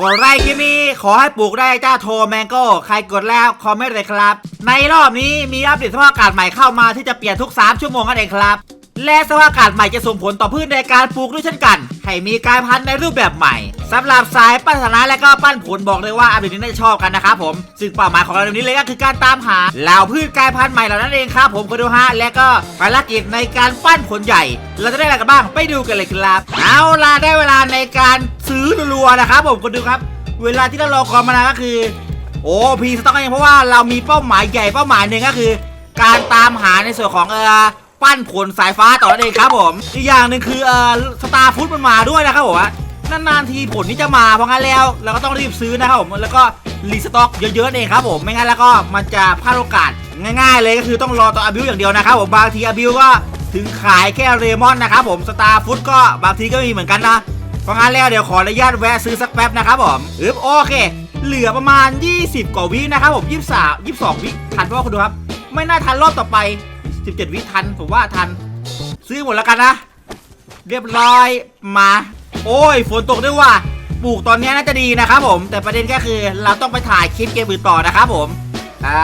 กดไลค์คลิปนี้ขอให้ปลูกได้เจ้าโทแมงโก้ใครกดแล้วคอมเมนต์เลยครับ ในรอบนี้มีอัปเดตสภาพอากาศใหม่เข้ามาที่จะเปลี่ยนทุก 3 ชั่วโมงนั่นเองครับ และสภาพอากาศใหม่จะส่งผลต่อพืชในการปลูกด้วยเช่นกัน ให้มีการพันในรูปแบบใหม่สำหรับสายปั้นสนะและก็ปั้นผลบอกเลยว่าอัปเดตนี้น่าจะชอบกันนะครับผมซึ่งเป้าหมายของเราในนี้เลยก็คือการตามหาเหล่าพืชกลายพันธุ์ใหม่เหล่านั้นเองครับผมก็ดูฮะและก็ภารกิจในการปั้นผลใหญ่ เราจะได้อะไรกันบ้างไปดูกันเลยครับเอาล่ะได้เวลาในการซื้อรัวๆนะครับผมก็ดูครับ เวลาที่เรารอคอยมานานก็คือ โอ้พีสต็อกเองเพราะว่าเรามีเป้าหมายใหญ่เป้าหมายหนึ่งก็คือ การตามหาในส่วนของเออ ปั้นผลสายฟ้าต่อนั่นเองครับผม อีกอย่างหนึ่งคือเออสตาร์ฟุตมันมาด้วยนะครับผมนานๆทีผลนี้จะมาเพราะงั้นแล้วเราก็ต้องรีบซื้อนะครับผมแล้วก็รีสต็อกเยอะๆเองครับผมไม่งั้นแล้วก็มันจะพลาดโอกาสง่ายๆเลยก็คือต้องรอตัวอาบิวอย่างเดียวนะครับผมบางทีอาบิวก็ถึงขายแค่เรมอนนะครับผมสตาร์ฟุตก็บางทีก็มีเหมือนกันนะเพราะงั้นแล้วเดี๋ยวขออนุญาตแวะซื้อสักแป๊บนะครับผมอึบโอเค เหลือประมาณ 20 กว่าวินะครับผม 23 22 วิทันเพราะว่าคุณดูครับ ไม่น่าทันรอบต่อไป 17 วิทัน ผมว่าทัน ซื้อหมดแล้วกันนะ เรียบร้อยมา โอ้ย ฝนตกด้วยว่ะปลูกตอนนี้น่าจะดีนะครับผม แต่ประเด็นก็คือเราต้องไปถ่ายคลิปเกมอื่นต่อนะครับผม อ่า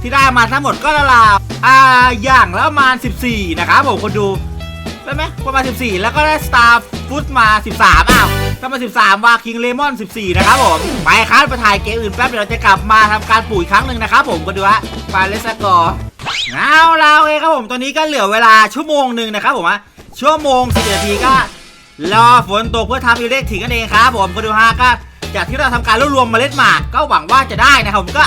ที่ได้มาทั้งหมดก็ราวๆอ่า อย่างและประมา 14 นะครับผมคนดูได้ไหมประมาณ 14 แล้วก็ได้ Star Food มา 13 อ้าวถ้ามา 13ว่า King Lemon 14 นะครับผม ไปครับไปถ่ายเกมอื่นแป๊บเดี๋ยวเราจะกลับมาทำการปลูกอีกครั้งหนึ่งนะครับผมก็ดูฮะไปเลสกอร์ เอาละโอเครับผมตอนนี้ก็เหลือเวลาชั่วโมงหนึ่งนะครับผมฮะชั่วโมง10นาทีก็รอฝนตกเพื่อทำอิเล็กถึงกันเองครับผมก็ดูฮะก็จากที่เราทำการรวบรวมเมล็ดหมากก็หวังว่าจะได้นะครับผมก็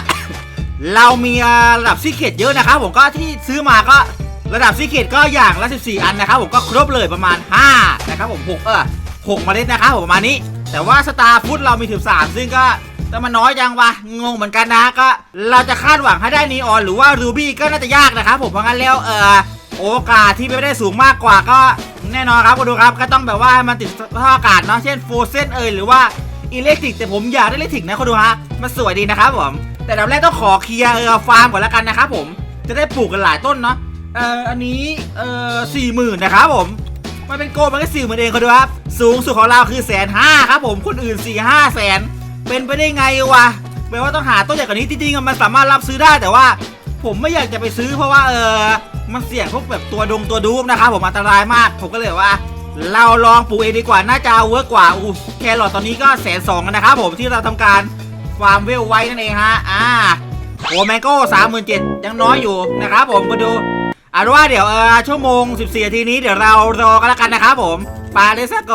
เรามีระดับซีเคดเยอะนะครับผมก็ที่ซื้อมาก็ระดับซีเคดก็อย่างละ 14 อันนะครับผมก็ครบเลยประมาณ 5 นะครับผม 6 เออ6เมล็ดนะครับผมประมาณนี้ แต่ว่าสตาร์ฟุตเรามี13ซึ่งก็ แต่มันน้อยจังวะงงเหมือนกันนะก็ เราจะคาดหวังให้ได้นีออนหรือว่ารูบี้ก็น่าจะยากนะครับผมเพราะงั้นแล้วเออโอกาสที่ไม่ได้สูงมากกว่าก็แน่นอนครับคุณดูครับก็ต้องแบบว่าให้มันติดสภาพอากาศเนาะเช่นโฟเซนเอยหรือว่าอิเล็กทริกแต่ผมอยากได้อิเล็กทริกนะคุณดูฮะมันสวยดีนะครับผม แต่ดับแรกต้องขอเคลียร์เออฟาร์มก่อนล้วกันนะครับผมจะได้ปลูกกันหลายต้นเนาะเอออันนี้เออสี่หมื่นนะครับผมมันเป็นโกมันก็สี่หมื่นเองเขาดูครับ สูงสุดของเราคือแสนห้าครับผมคนอื่นสี่ห้าแสน เป็นไปได้ไงวะแปลว่าต้องหาต้นใหญ่กว่านี้จริงๆมันสามารถรับซื้อได้แต่ว่า ผมไม่อยากจะไปซื้อเพราะว่าเออมันเสี่ยงพวกแบบตัวดงตัวดูบนะครับผมอันตรายมาก ผมก็เลยว่า เราลองปลูกเองดีกว่าน่าจะเวิร์กกว่าอู้แครอทตอนนี้ก็แสนสองนะครับผมที่เราทำการฟาร์มเวลไว้นั่นเองฮะอ่าโอแมงโก้สามหมื่นเจ็ดยังน้อยอยู่นะครับผมมาดูอาว่าเดี๋ยวเออชั่วโมง 14นาทีนี้เดี๋ยวเรารอกันแล้วกันนะครับผมปาเลสโก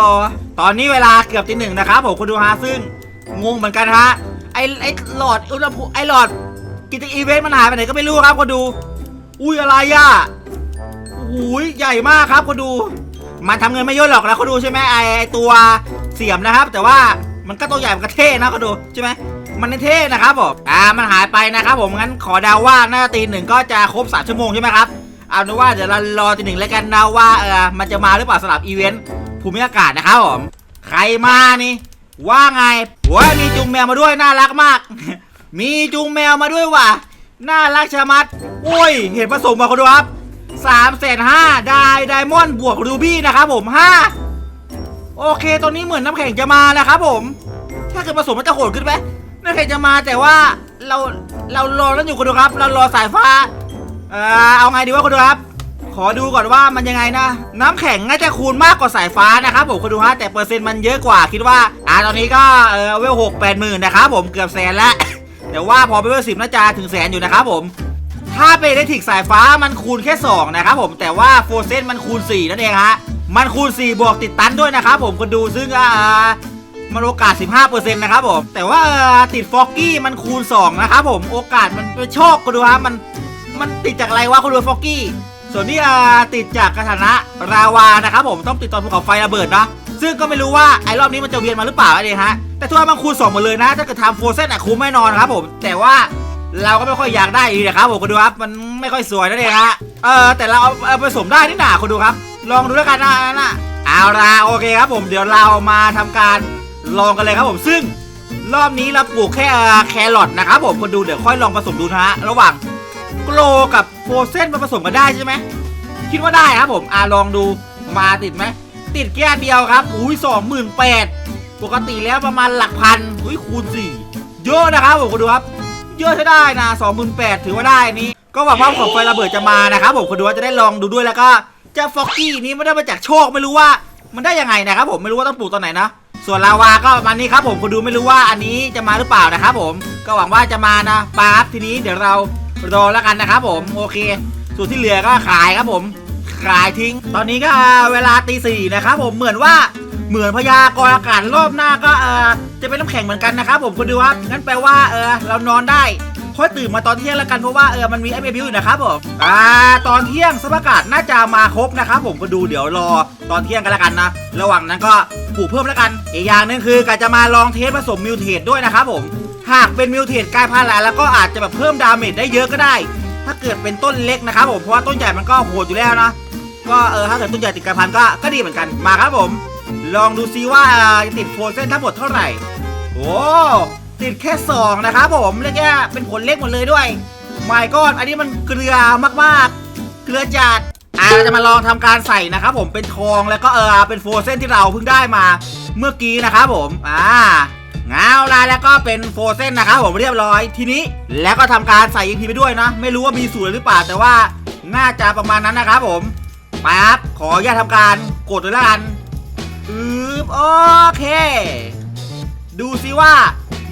ตอนนี้เวลาเกือบตีหนึ่งนะครับผมคุณดูฮะซึ่ง งงเหมือนกันฮะ ไอไอหลอดอุณหภูมิไอหลอดกิจอีเวนต์มันหายไปไหนก็ไม่รู้ครับคุณดู อุ้ยอะไรอะอุ้ยใหญ่มากครับคุณดู มันทำเงินไม่เยอะหรอกนะเขาดูใช่ไหมไอไอตัวเสียมนะครับ แต่ว่ามันก็ตัวใหญ่มันก็เท่นะเขาดูใช่ไหมมันเท่นะครับผมอ่ามันหายไปนะครับผมงั้นขอเดาว่าน่าตีหนึ่งก็จะครบสามชั่วโมงใช่ไหมครับเอาเป็นว่าเดี๋ยวเรารอตีหนึ่งแล้วกันนะว่าเออมันจะมาหรือเปล่าสำหรับอีเวนต์ภูมิอากาศนะครับผมใครมานี่ว่าไง ว้ยมีจุงแมวมาด้วยน่ารักมาก มีจุงแมวมาด้วยว่ะ น่ารักชะมัด โอ้ย เห็นผสมมาเขาดูครับสามแสนห้าได้ไดมอนด์บวกรูบี้นะครับผมห้าโอเคตอนนี้เหมือนน้ำแข็งจะมาแล้วครับผม ถ้าเกิดผสมมันจะโหดขึ้นไหมน้ำแข็งจะมาแต่ว่าเราเรารอแล้วอยู่คุณดูครับ เรารอสายฟ้า เออเอาไงดีวะคุณดูครับ ขอดูก่อนว่ามันยังไงนะ น้ำแข็งน่าจะคูณมากกว่าสายฟ้านะครับผมคุณดูฮะแต่เปอร์เซ็นต์มันเยอะกว่าคิดว่า อ่าตอนนี้ก็เออเวลหกแปดหมื่นนะครับผมเกือบแสนแล้วแต่ว่าพอไปเวลสิบน่าจะถึงแสนอยู่นะครับผมถ้าเป็นเอทิกสายฟ้ามันคูณแค่2นะครับผมแต่ว่าโฟเซนมันคูณ4นั่นเองฮะมันคูณ 4 บวกติดตันด้วยนะครับผมคนดูซึ่งอ่ามันโอกาส 15%นะครับผมแต่ว่าเออติดฟอกกี้มันคูณ 2 นะครับผมโอกาสมันเป็นโชคคนดูฮะมันมันติดจากอะไรวะคนดูฟอกกี้ ส่วนนี้อ่าติดจากกระถานะราวานะครับผมต้องติดตอนภูเขาไฟระเบิดนะซึ่งก็ไม่รู้ว่าไอ้รอบนี้มันจะเวียนมาหรือเปล่าไอ้เนี่ยฮะแต่ทั่วมันคูณ2หมดเลยนะถ้าเกิดทำโฟเซนอะคุ้มแน่นอนครับผม แต่ว่าเราก็ไม่ค่อยอยากได้อีกนะครับผมคุณดูครับ มันไม่ค่อยสวยนั่นเองฮะเออแต่เราเอาผสมได้นี่หนาคุณดูครับ ลองดูแล้วกันนะนะเอาละโอเคครับผมเดี๋ยวเรามาทำการลองกันเลยครับผมซึ่ง รอบนี้เราปลูกแค่แครอทนะครับผมคนดูเดี๋ยวค่อยลองผสมดูนะฮะระหว่าง โกลกับโฟเซนมาผสมกันได้ใช่ไหมคิดว่าได้ครับผมอ่าลองดูมาติดไหมติดแค่เดียวครับอุ้ยสองหมื่นแปดปกติแล้วประมาณหลักพันอุ้ยคูณสี่เยอะนะครับผมคุณดูครับ เยอะใช้ได้นะ2 8 0 0 0ถือว่าได้นี้ ก็หวังว่าของไฟระเบิดจะมานะครับผมคุณดูว่าจะได้ลองดูด้วยแล้วก็เจ้าฟ็อกกี้นี้ไม่ได้มาจากโชคไม่รู้ว่า มันได้ยังไงนะครับผมไม่รู้ว่าต้องปลูกตอนไหนนะส่วนลาวาก็ประมาณนี้ครับผมคุณดูไม่รู้ว่าอันนี้จะมาหรือเปล่านะครับผมก็หวังว่าจะมานะปั๊บทีนี้เดี๋ยวเรา รอแล้วกันนะครับผมโอเค ส่วนที่เหลือก็ขายครับผม ขายทิ้ง ตอนนี้ก็เวลาตีสี่นะครับผมเหมือนว่าเหมือนพยากรณ์อากาศรอบหน้าก็เออจะเป็นน้ำแข็งเหมือนกันนะครับผมคุณดูครับงั้นแปลว่าเออเรานอนได้ค่อยตื่นมาตอนเที่ยงแล้วกันเพราะว่าเออมันมีไอเบบิวอยู่นะครับผมอ่าตอนเที่ยงสภาพอากาศน่าจะมาครบนะครับผมก็ดูเดี๋ยวรอตอนเที่ยงกันแล้วกันนะระหว่างนั้นก็ปลูกเพิ่มแล้วกัน อีกอย่างหนึงคือกะจะมาลองเทสผสมมิวเทสด้วยนะครับผม หากเป็นมิวเทสกายพันธุ์แล้วแล้วก็อาจจะแบบเพิ่มดาเมจได้เยอะก็ได้ ถ้าเกิดเป็นต้นเล็กนะครับผมเพราะว่าต้นใหญ่มันก็โหดอยู่แล้วนะก็เออถ้าเกิดต้นใหญ่ติดกระพันก็ก็ดีเหมือนกันมาครับผม ลองดูซิว่าจะติดโฟเส้นทั้งหมดเท่าไหร่โอ้ติดแค่สองนะครับผมเรียกแค่เป็นผลเล็กหมดเลยด้วยไม่ก็อันนี้มันเกลือมากๆ เกลือจัดอ่าเราจะมาลองทำการใส่นะครับผมเป็นทองแล้วก็เออเป็นโฟเส้นที่เราเพิ่งได้มาเมื่อกี้นะครับผมอ่า เงาลายแล้วก็เป็นโฟเส้นนะครับผมเรียบร้อยทีนี้แล้วก็ทำการใส่อีกทีไปด้วยนะ ไม่รู้ว่ามีสูตรหรือเปล่าแต่ว่าน่าจะประมาณนั้นนะครับผมไปครับขออนุญาตทำการกดเลยละกันอืบโอเค ดูซิว่า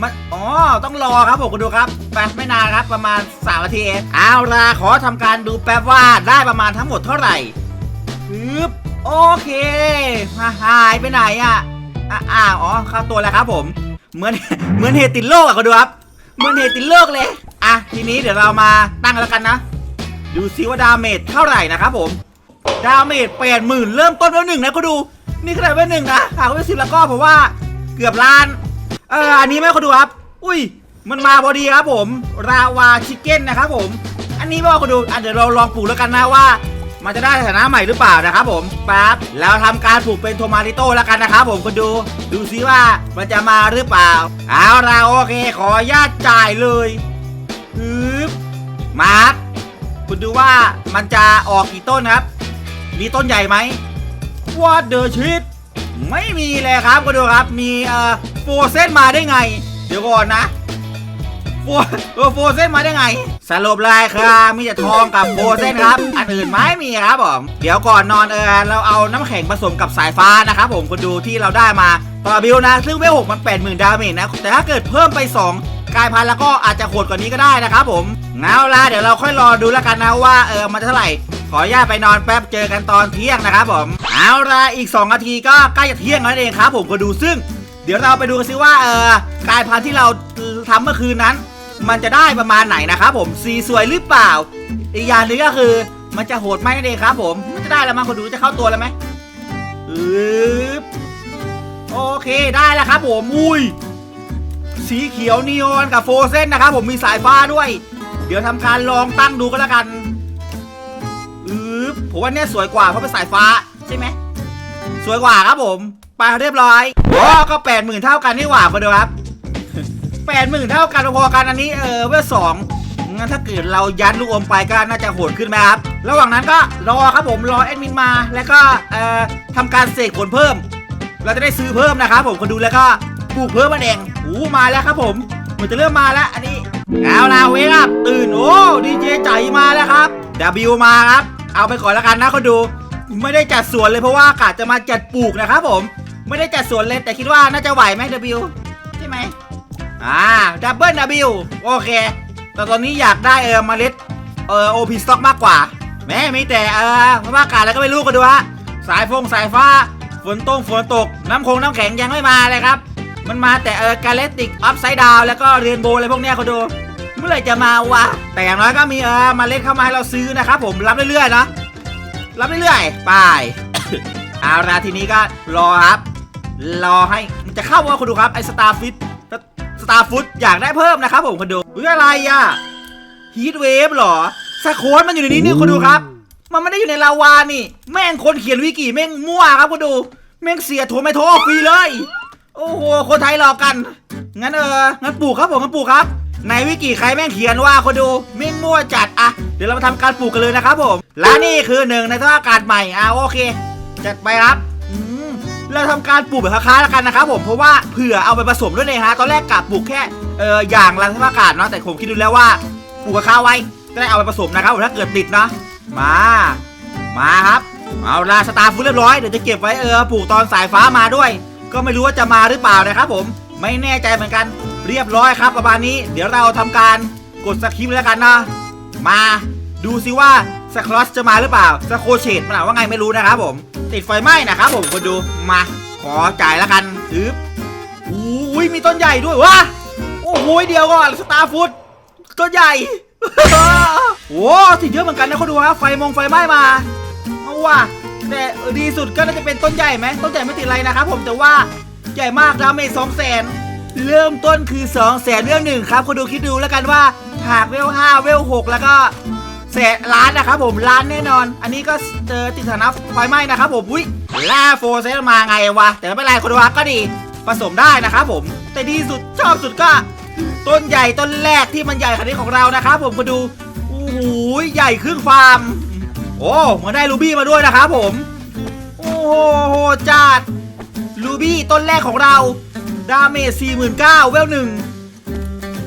มันอ๋อต้องรอครับผมคุณดูครับไปไม่นานครับประมาณ3นาทีเองเอาละขอทำการดูแป๊บว่าได้ประมาณทั้งหมดเท่าไหร่อืบโอเคมาหายไปไหนอะอะอ้าวอ๋อเข้าตัวแล้วครับผม เหมือนเหมือนเฮติดโลกอะคุณดูครับเหมือนเฮติดโลกเลย อะ ทีนี้เดี๋ยวเรามาตั้งแล้วกันนะ ดูซิว่าดาเมจเท่าไหร่นะครับผม ดาเมจแปดหมื่นเริ่มต้นเวลหนึ่งนะก็ดู นี่ขนาดเวลหนึ่งนะหากเวลสิบแล้วก็ผมว่าเกือบล้าน เอออันนี้ไม่คนดูครับ อุ้ย มันมาพอดีครับผม ราวาชิคเก้นนะครับผม อันนี้ไม่ว่าคนดูอะเดี๋ยวเราลองปลูกแล้วกันนะว่า มันจะได้สถานะใหม่หรือเปล่านะครับผมปั๊บแล้วทำการปลูกเป็นโทมาริโต้แล้วกันนะครับผมคนดู ดูซิว่ามันจะมาหรือเปล่า เอาละโอเค ขอญาตจ่ายเลยฮึบมาครับคุณดูว่ามันจะออกกี่ต้นครับ มีต้นใหญ่ไหมวอดเดอร์ชิดไม่มีเลยครับคุณดูครับ มีเอ่อโฟเซนมาได้ไง เดี๋ยวก่อนนะโฟเออโฟเซนมาได้ไง สรุปเลยครับมีแต่ทองกับโฟเซนครับ อันอื่นไม่มีครับผม เดี๋ยวก่อนนอนเออเราเอาน้ำแข็งผสมกับสายฟ้านะครับผมคุณดูที่เราได้มาต่อบิลนะ ซึ่งเวลหกมันแปดหมื่นดาเมจนะ แต่ถ้าเกิดเพิ่มไป 2 กลายพันธุ์แล้วก็อาจจะโหดกว่านี้ก็ได้นะครับผมเอาละเดี๋ยวเราค่อยรอดูแล้วกันนะว่าเออมันจะเท่าไหร่ขออนุญาตไปนอนแป๊บเจอกันตอนเที่ยงนะครับผม เอาละอีก2นาทีก็ใกล้จะเที่ยงแล้วเองครับผมก็ดูซึ่ง เดี๋ยวเราไปดูกันซิว่าเออกลายพันธุ์ที่เราทำเมื่อคืนนั้น มันจะได้ประมาณไหนนะครับผมสีสวยหรือเปล่า อีกอย่างหนึงก็คือ มันจะโหดไหมนั่นเองครับ ผมมันจะได้แล้วมั้งคนดูจะเข้าตัวแล้วไหมอืบโอเคได้แล้วครับผมอุ้ยสีเขียวนีออนกับโฟเซนนะครับผมมีสายฟ้าด้วย เดี๋ยวทำการลองตั้งดูก็แล้วกันอือผมว่าเนี่ยสวยกว่าเพราะเป็นสายฟ้าใช่ไหมสวยกว่าครับผม ไปเรียบร้อยโอ้ก็แปดหมื่นเท่ากันนี่หว่าพอดูครับ แปดหมื่นเท่ากันพอๆกันอันนี้เออเวลสองงั้นถ้าเกิดเรายัดลูกอมไปก็น่าจะโหดขึ้นไหมครับ ระหว่างนั้นก็รอครับผมรอแอดมินมา แล้วก็เอ่อทำการเสกผลเพิ่ม เราจะได้ซื้อเพิ่มนะครับผมคนดูแล้วก็ปลูกเพิ่มมาเองโอ้มาแล้วครับผมเหมือนจะเริ่มมาแล้วอันนี้เอาลาเวกับตื่นโอ้ดีเจใจมาแล้วครับ W มาครับ เอาไปก่อนแล้วกันนะคนดู ไม่ได้จัดสวนเลยเพราะว่ากะจะมาจัดปลูกนะครับผม ไม่ได้จัดสวนเลยแต่คิดว่าน่าจะไหวไหม W ใช่ไหม อ่าดับเบิล W โอเค แต่ตอนนี้อยากได้เออเมล็ดเออโอพีสต็อกมากกว่า แม่มีแต่เออไม่ว่าอากาศอะไรก็ไม่รู้กันดูฮะสายฟงสายฟ้าฝนตกฝนตก น้ำคงน้ำแข็งยังไม่มาเลยครับ มันมาแต่เออกาเลติกอัพไซด์ดาวแล้วก็เรียนโบอะไรพวกเนี้ยเขาดู เมื่อไหร่จะมาวะ แต่อย่างน้อยก็มีเออมาเล็ดเข้ามาให้เราซื้อนะครับผมรับเรื่อยๆนะรับเรื่อยๆไปเอาละทีนี้ก็รอครับ รอให้มันจะเข้าว่าคุณดูครับไอสตาร์ฟิต ตาร์ฟุตอยากได้เพิ่มนะครับผมคุณดูอุ้ยอะไรอะฮีทเวฟหรอสโคนมันอยู่ในนี้นี่คุณดูครับ มันไม่ได้อยู่ในลาวานี่ แม่งคนเขียนวิกิแม่งมั่วครับคุณดู แม่งเสียโทรไม่โทรฟรีเลย โอ้โหคนไทยหลอกกัน งั้นเอองั้นปลูกครับผมงั้นปลูกครับในวิกิใครแม่งเขียนว่าคนดูแม่งมั่วจัดอะเดี๋ยวเรามาทำการปลูกกันเลยนะครับผม และนี่คือหนึ่งในสภาพอากาศใหม่อะโอเค จัดไปครับอืม เราทำการปลูกแบบค้าๆแล้วกันนะครับผมเพราะว่าเผื่อเอาไปผสมด้วยเลยฮะตอนแรกกะปลูกแค่เอออย่างละสภาพอากาศเนาะแต่ผมคิดดูแล้วว่าปลูกค้าๆไว้จะได้เอาไปผสมนะครับผมถ้าเกิดติดนะมามาครับเอาลาสตาร์ฟูเรียบร้อยเดี๋ยวจะเก็บไว้เออปลูกตอนสายฟ้ามาด้วย ก็ไม่รู้ว่าจะมาหรือเปล่านะครับผมไม่แน่ใจเหมือนกันเรียบร้อยครับประมาณนี้ เดี๋ยวเราทำการกดสคริปต์แล้วกันนะมาดูซิว่าสครอสจะมาหรือเปล่าสโคเชตมันอ่านว่าไงไม่รู้นะครับผม ติดไฟไหม้นะครับผมคนดูมาขอจ่ายแล้วกันอึ๊บอุ้ยมีต้นใหญ่ด้วยวะโอ้โหเดียวก่อนสตาร์ฟูดต้นใหญ่โอ้ติดเยอะเหมือนกันนะคนดูครับไฟมองไฟไหม้มาเอาว่ะแต่ดีสุดก็น่าจะเป็นต้นใหญ่ไหมต้นใหญ่ไม่ติดอะไรนะครับผมแต่ว่าใหญ่มากดาเมจสองแสนเริ่มต้นคือ2องแสนเวลหนึ่งครับคุณดูคิดดูแล้วกันว่าหากเวลห้าเวลหกแล้วก็ แสนล้านนะครับผมล้านแน่นอน อันนี้ก็เจอติดสถานะไฟไหม้นะครับผมอุ้ยล่าโฟเซมาไงวะ แต่ไม่เป็นไรคุณดูครับก็ดี ผสมได้นะครับผม แต่ดีสุดชอบสุดก็ ต้นใหญ่ต้นแรกที่มันใหญ่ขนาดนี้ของเรานะครับผมคุณดูโอ้โหใหญ่ครึ่งฟาร์ม โอ้มือนได้รูบี้มาด้วยนะครับผมโอ้โหโหจัดรูบี้ต้นแรกของเราดาเมจ49,000เวลหนึ่ง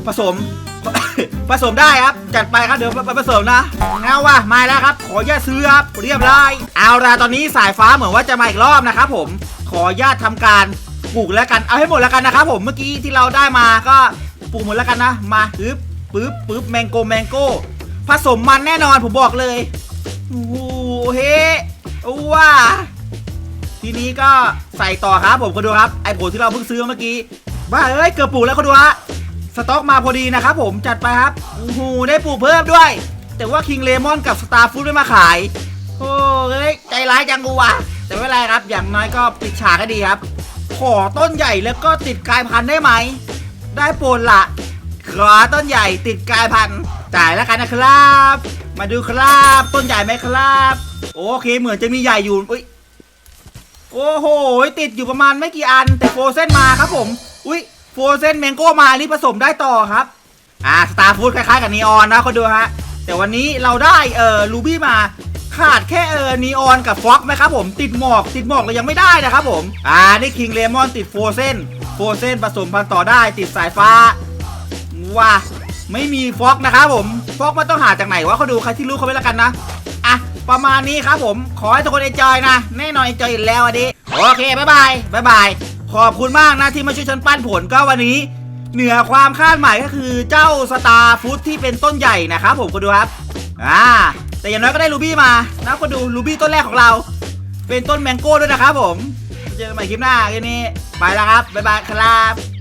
ผสม ผสมได้ครับ จัดไปครับเดี๋ยวไปผสมนะเอาว่ะมาแล้วครับ ขอญาตซื้อครับเรียบร้อยเอาละตอนนี้สายฟ้าเหมือนว่าจะมาอีกรอบนะครับผมขอญาตทำการปลูกแล้วกันเอาให้หมดแล้วกันนะครับผมเมื่อกี้ที่เราได้มาก็ปลูกหมดแล้วกันนะ มาปึ๊บปึ๊บปึ๊บแมงโกแมงโกผสมมันแน่นอนผมบอกเลยโอ้โหเฮ้ว้าทีนี้ก็ใส่ต่อครับผมก็ดูครับไอ้ผลที่เราเพิ่งซื้อเมื่อกี้บ้าเอ้ยเกือบปลูกแล้วก็ดูฮะ สต็อกมาพอดีนะครับผมจัดไปครับโอ้โหได้ปลูกเพิ่มด้วย แต่ว่าคิงเลมอนกับสตาร์ฟูดไม่มาขาย โอ้เอ้ยใจร้ายจังกูวะแต่ไม่เป็นไรครับ อย่างน้อยก็ปิดฉากให้ดีครับ ขอต้นใหญ่แล้วก็ติดกายพันธุ์ได้ไหม ได้โปรดละขอต้นใหญ่ติดกายพันธุ์จ่ายแล้วกันนะครับ มาดูครับต้นใหญ่ไหมครับ โอเคเหมือนจะมีใหญ่อยู่อุ้ยโอ้โห ติดอยู่ประมาณไม่กี่อัน แต่โฟเซนมาครับผม อุ้ย โฟเซนแมงโก้มาอันนี้ผสมได้ต่อครับ อ่าสตาร์ฟูดคล้ายๆกับนีออนนะคนดูฮะ แต่วันนี้เราได้เอ่อรูบี้มาขาดแค่เออนีออนกับฟ็อกไหมครับผมติดหมอกติดหมอกเรายังไม่ได้นะครับผม อ่านี่คิงเลมอนติดโฟเซนโฟเซนผสมพันธุ์ต่อได้ติดสายฟ้าว่าไม่มีฟ็อกนะครับผมฟ็อกมันต้องหาจากไหนวะเขาดูใครที่รู้เขาไว้แล้วกันนะอะประมาณนี้ครับผมขอให้ทุกคนเอนจอยนะแน่นอนเอนจอยอยู่แล้วอันนี้โอเคบ๊ายบายบ๊ายบาย ขอบคุณมากนะที่มาช่วยฉันปั้นผลก็วันนี้ เหนือความคาดหมายก็คือเจ้าสตาร์ฟุตที่เป็นต้นใหญ่นะครับผมก็ดูครับอ่าแต่อย่างน้อยก็ได้ลูบี้มานะคนดูลูบี้ต้นแรกของเรา เป็นต้นแมงโก้ด้วยนะครับผม เจอกันใหม่คลิปหน้าคลิปนี้ไปแล้วครับบ๊ายบายครับ